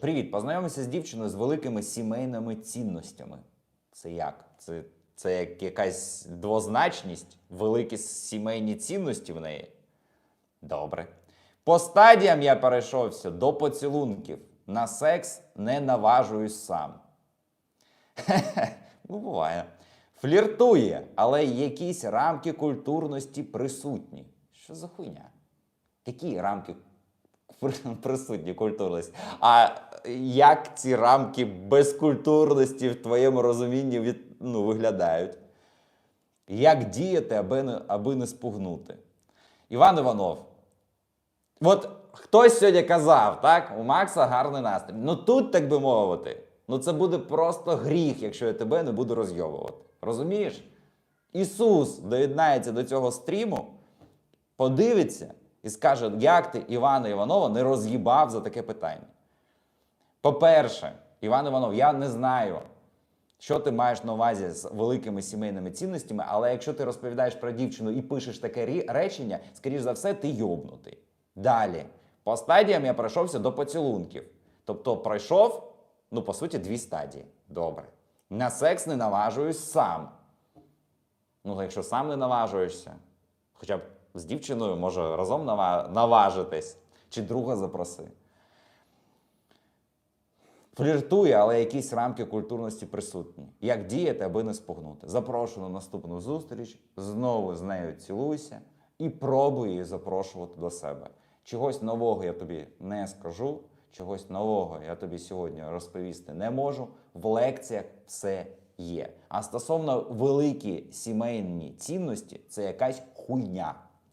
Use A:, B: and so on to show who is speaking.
A: Привіт, познайомився з дівчиною з великими сімейними цінностями. Це як? Це, це як якась двозначність, великі сімейні цінності в неї? Добре. По стадіям я перейшовся до поцілунків. На секс не наважуюсь сам. Ну буває. Фліртує, але якісь рамки культурності присутні. Що за хуйня? Які рамки присутні культурності? А як ці рамки безкультурності в твоєму розумінні від, ну, виглядають? Як діяти, аби не, аби не спугнути? Іван Іванов. От хтось сьогодні казав, так, у Макса гарний настрій. Ну тут, так би мовити, ну це буде просто гріх, якщо я тебе не буду розйобувати. Розумієш? Ісус доєднається до цього стріму, подивиться і скаже, як ти Івана Іванова не роз'їбав за таке питання. По-перше, Іван Іванов, я не знаю, що ти маєш на увазі з великими сімейними цінностями, але якщо ти розповідаєш про дівчину і пишеш таке речення, скоріш за все, ти йобнутий. Далі. По стадіям я пройшовся до поцілунків. Тобто пройшов, ну, по суті, дві стадії. Добре. На секс не наважуюсь сам. Ну, якщо сам не наважуєшся, хоча б з дівчиною може разом наважитись, чи друга запроси. Фліртує, але якісь рамки культурності присутні. Як діяти, аби не спугнути? Запрошую на наступну зустріч, знову з нею цілуйся і пробуй її запрошувати до себе. Чогось нового я тобі не скажу, чогось нового я тобі сьогодні розповісти не можу. В лекціях все є. А стосовно великі сімейні цінності, це якась хуйня.